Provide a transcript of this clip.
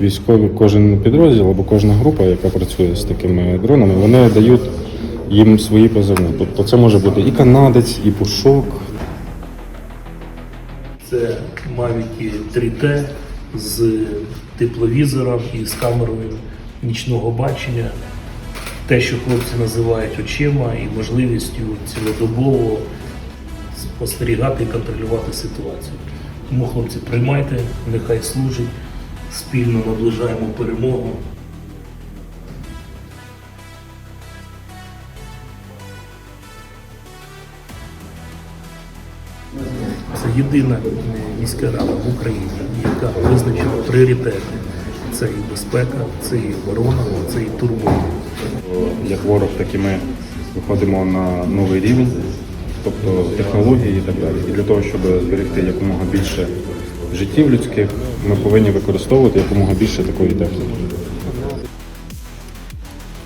військові, кожен підрозділ або кожна група, яка працює з такими дронами, вони дають їм свої позивні. Тобто це може бути і канадець, і пушок. Це Mavic 3T з тепловізором і з камерою нічного бачення. Те, що хлопці називають очима і можливістю цілодобово спостерігати і контролювати ситуацію. Тому, хлопці, приймайте, нехай служить, спільно наближаємо перемогу. Це єдина міська рада в Україні, яка визначила пріоритети. Це і безпека, це і оборона, це і турбота. Як ворог, так і ми виходимо на новий рівень, тобто технології і так далі. І для того, щоб зберегти якомога більше життів людських, ми повинні використовувати якомога більше такої техніки.